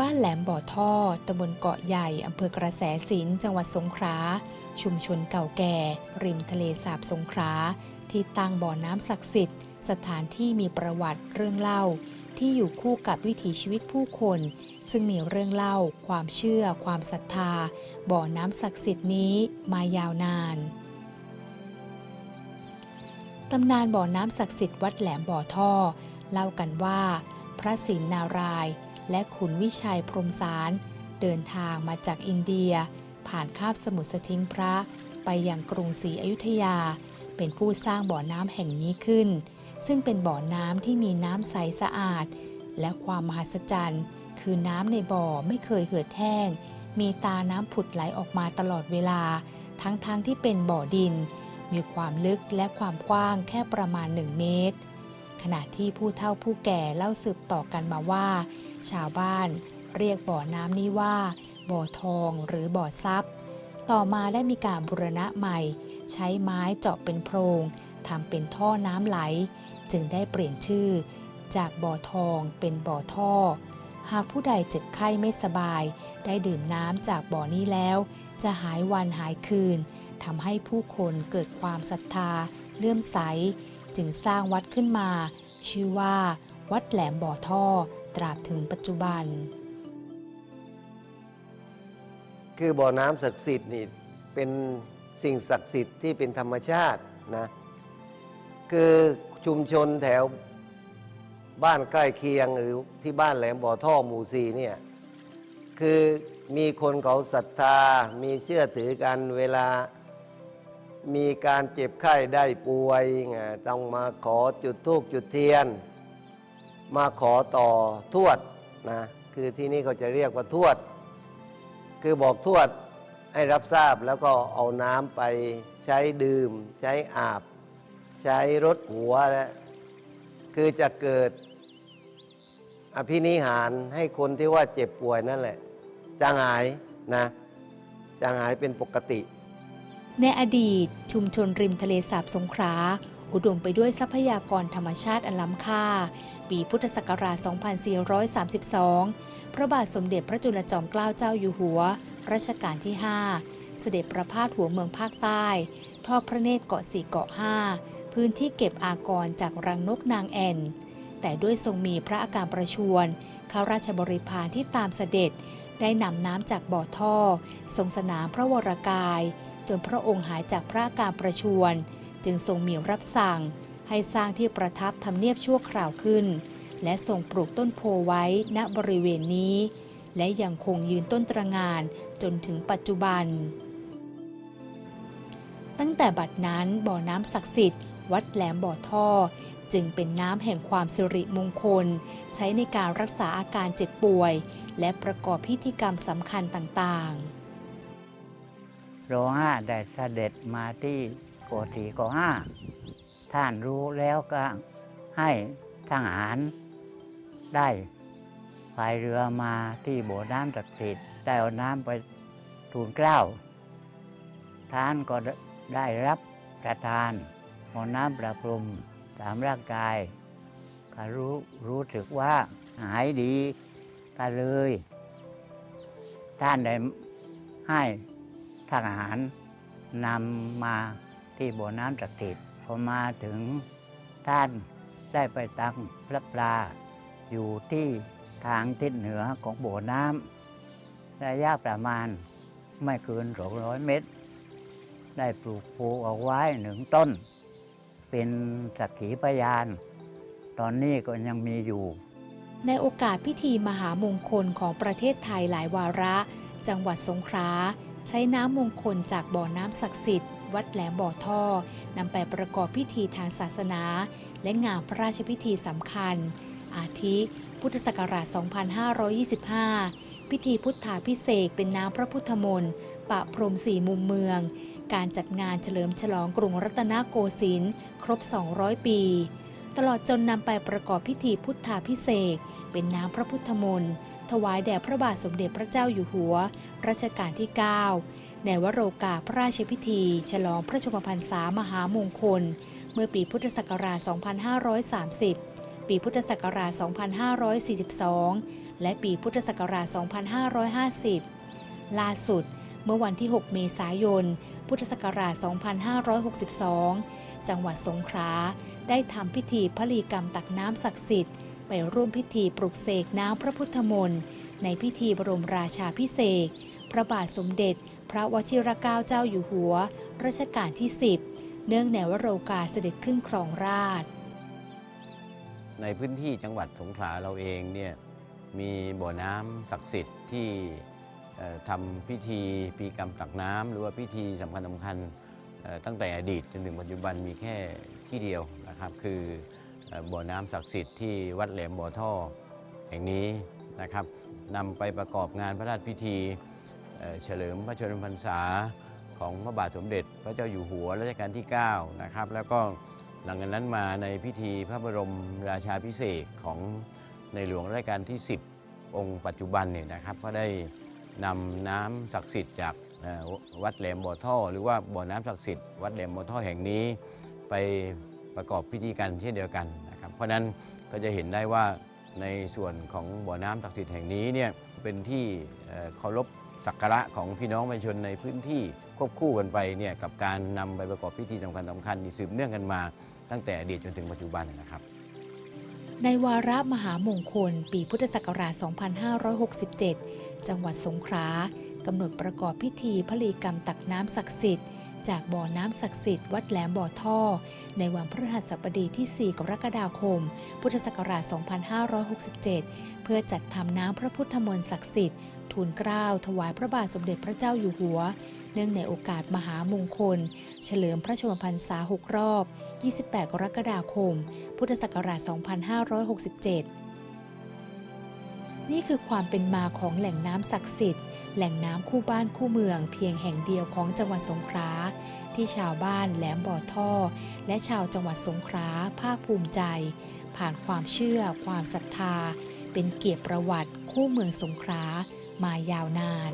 บ้านแหลมบ่อท่อตำบลเกาะใหญ่อำเภอกระแสสินจังหวัดสงขลา ชุมชนเก่าแก่ ริมทะเลสาบสงขลา ที่ตั้งบ่อน้ำศักดิ์สิทธิ์ สถานที่มีประวัติเรื่องเล่า ที่อยู่คู่กับวิถีชีวิตผู้คน ซึ่งมีเรื่องเล่า ความเชื่อ ความศรัทธา บ่อน้ำศักดิ์สิทธิ์นี้มายาวนานตำนานบ่อน้ำศักดิ์สิทธิ์วัดแหลมบ่อท่อ เล่ากันว่า พระศิลนารายณ์ และขุนวิชัยพรมสาร เดินทางมาจากอินเดีย ผ่านคาบสมุทรสทิงพระไปยังกรุงศรีอยุธยา เป็นผู้สร้างบ่อน้ำแห่งนี้ขึ้น ซึ่งเป็นบ่อน้ำที่มีน้ำใสสะอาด และความมหัศจรรย์ คือน้ำในบ่อไม่เคยเหือดแห้ง มีตาน้ำผุดไหลออกมาตลอดเวลา ทั้งๆทที่เป็นบ่อดิน มีความลึกและความกว้างแค่ประมาณ 1 เมตร ขณะที่ผู้เฒ่าผู้แก่เล่าสืบต่อกันมาว่า ชาวบ้านเรียกบ่อน้ำนี้ว่า บ่อทองหรือบ่อทรัพย์ ต่อมาได้มีการบูรณะใหม่ ใช้ไม้เจาะเป็นโพรงทำเป็นท่อน้ำไหล จึงได้เปลี่ยนชื่อ จากบ่อทองเป็นบ่อท่อ หากผู้ใดเจ็บไข้ไม่สบาย ได้ดื่มน้ำจากบ่อนี้แล้ว จะหายวันหายคืนทำให้ผู้คนเกิดความศรัทธาเลื่อมใส จึงสร้างวัดขึ้นมา ชื่อว่า วัดแหลมบ่อท่อ ตราบถึงปัจจุบัน คือบ่อน้ำศักดิ์สิทธิ์นี่เป็นสิ่งศักดิ์สิทธิ์ที่เป็นธรรมชาตินะคือชุมชนแถวบ้านใกล้เคียงหรือที่บ้านแหลมบ่อท่อหมู่สีเนี่ยคือมีคนเขาศรัทธา มีเชื่อถือกันเวลา มีการเจ็บไข้ได้ป่วยไงต้องมาขอจุดธูปจุดเทียน มาขอต่อทวดนะคือที่นี่เขาจะเรียกว่าทวด คือบอกทวดให้รับทราบแล้วก็เอาน้ำไปใช้ดื่ม ใช้อาบ ใช้รดหัวและคือจะเกิดอภินิหารให้คนที่ว่าเจ็บป่วยนั่นแหละจางหายนะจางหายเป็นปกติ ในอดีต ชุมชนริมทะเลสาบสงขลาอุดมไปด้วยทรัพยากรธรรมชาติอันล้ำค่า ปีพุทธศักราช 2432 พระบาทสมเด็จพระจุลจอมเกล้าเจ้าอยู่หัว รัชกาลที่ 5 เสด็จประพาสหัวเมืองภาคใต้ ทอดพระเนตรเกาะสี่เกาะห้าพื้นที่เก็บอากรจากรังนกนางแอ่น แต่ด้วยทรงมีพระอาการประชวรข้าราชบริพารที่ตามเสด็จ ได้นำน้ำจากบ่อท่อ ทรงสนามพระวรกาย จนพระองค์หายจากพระการประชวร จึงทรงมีรับสั่ง ให้สร้างที่ประทับทำเนียบชั่วคราวขึ้น และทรงปลูกต้นโพไว้ณบริเวณนี้ และยังคงยืนต้นตระงานจนถึงปัจจุบัน ตั้งแต่บัดนั้นบ่อน้ำศักดิ์สิทธิ์ วัดแหลมบ่อท่อ จึงเป็นน้ำแห่งความสิริมงคล ใช้ในการรักษาอาการเจ็บป่วย และประกอบพิธีกรรมสำคัญต่างๆ รอห้าได้เสด็จมาที่โกสีโกห้า ท่านรู้แล้วก็ให้ทหารได้พายเรือมาที่โบสถ์น้ำศักดิ์สิทธิ์ได้เอาน้ำไปทูลเกล้า ท่านก็ได้รับประทานเอน้ำประพรมตามร่างกายก็รู้รู้สึกว่าหายดีก็เลย ท่านได้ให้ ทหารนำมาที่บ่อน้ำศักดิ์สิทธิ์พอมาถึงท่านได้ไปตั้งพระปลา อยู่ที่ทางทิศเหนือของบ่อน้ำระยะประมาณไม่เกิน 200 เมตร ได้ปลูกปูเอาไว้หนึ่งต้น เป็นสักขีพยาน ตอนนี้ก็ยังมีอยู่ ในโอกาสพิธีมหามงคลของประเทศไทยหลายวาระ จังหวัดสงขลา ใช้น้ำมงคลจากบ่อน้ำศักดิ์สิทธิ์ วัดแหลมบ่อท่อนำไปประกอบพิธีทางศาสนา และงานพระราชพิธีสำคัญ อาทิพุทธศักราช 2525 พิธีพุทธาพิเศษเป็นน้ำพระพุทธมนต์ปะพรมสี่มุมเมือง การจัดงานเฉลิมฉลองกรุงรัตนโกสินทร์ครบ 200 ปี ตลอดจนนำไปประกอบพิธีพุทธาพิเศษเป็นน้ำพระพุทธมนต์ ถวายแด่พระบาทสมเด็จพระเจ้าอยู่หัว รัชกาลที่ 9 ในวโรกาพระราชพิธี ฉลองพระชนมพรรษามหามงคล เมื่อปีพุทธศักราช 2530 ปีพุทธศักราช 2542 และปีพุทธศักราช 2550 ล่าสุดเมื่อวันที่ 6 เมษายน พุทธศักราช 2562 จังหวัดสงขลาได้ทำพิธีพลีกรรมตักน้ำศักดิ์สิทธิ์ ไปร่วมพิธีปลุกเสกน้ำพระพุทธมนต์ในพิธีบรมราชาพิเศษพระบาทสมเด็จ พระวชิรเกล้าเจ้าอยู่หัว รัชกาลที่ 10 เนื่องในวโรกาสเสด็จขึ้นครองราช ในพื้นที่จังหวัดสงขลาเราเองเนี่ยมีบ่อน้ำศักดิ์สิทธิ์ที่ทำพิธีปีกรรมตักน้ำหรือว่าพิธีสำคัญสำคัญตั้งแต่อดีตจนถึงปัจจุบันมีแค่ที่เดียวนะครับ คือ บ่อน้ำศักดิ์สิทธิ์ที่วัดแหลมบ่อท่อแห่งนี้นะครับนำไปประกอบงานพระราชพิธีเฉลิมพระชนมพรรษาของพระบาทสมเด็จ พระเจ้าอยู่หัวรัชกาลที่ 9 นะครับ แล้วก็หลังจากนั้นมาในพิธีพระบรมราชาพิเศษของในหลวงรัชกาลที่ 10 องค์ปัจจุบันเนี่ยนะครับก็ได้นำน้ำศักดิ์สิทธิ์จากวัดแหลมบ่อท่อ หรือว่าบ่อน้ำศักดิ์สิทธิ์วัดแหลมบ่อท่อแห่งนี้ไป ประกอบพิธีกันเช่นเดียวกันนะครับ เพราะนั้นก็จะเห็นได้ว่าในส่วนของบ่อน้ำศักดิ์สิทธิ์แห่งนี้เนี่ยเป็นที่เคารพสักการะของพี่น้องประชาชนในพื้นที่ควบคู่กันไปเนี่ยกับการนำไปประกอบพิธีสำคัญสำคัญอีสืบเนื่องกันมา ตั้งแต่อดีตจนถึงปัจจุบันนะครับ ในวาระมหามงคล ปีพุทธศักราช 2567 จังหวัดสงขลากำหนดประกอบพิธีพลีกรรมตักน้ำศักดิ์สิทธิ์ จากบ่อน้ำศักดิ์สิทธิ์วัดแหลมบ่อท่อ ในวันพฤหัสบดีที่ 4 กรกฎาคม พุทธศักราช 2567 เพื่อจัดทำน้ำพระพุทธมนต์ศักดิ์สิทธิ์ทูลเกล้าถวายพระบาทสมเด็จพระเจ้าอยู่หัว เนื่องในโอกาสมหามงคล เฉลิมพระชนมพรรษา 6 รอบ 28 กรกฎาคม พุทธศักราช 2567 นี่คือความเป็นมาของแหล่งน้ำศักดิ์สิทธิ์ แหล่งน้ำคู่บ้านคู่เมืองเพียงแห่งเดียวของจังหวัดสงขลาที่ชาวบ้านแหลมบ่อท่อ และชาวจังหวัดสงขลาภาคภูมิใจ ผ่านความเชื่อ ความศรัทธา เป็นเกียรติประวัติคู่เมืองสงขลามายาวนาน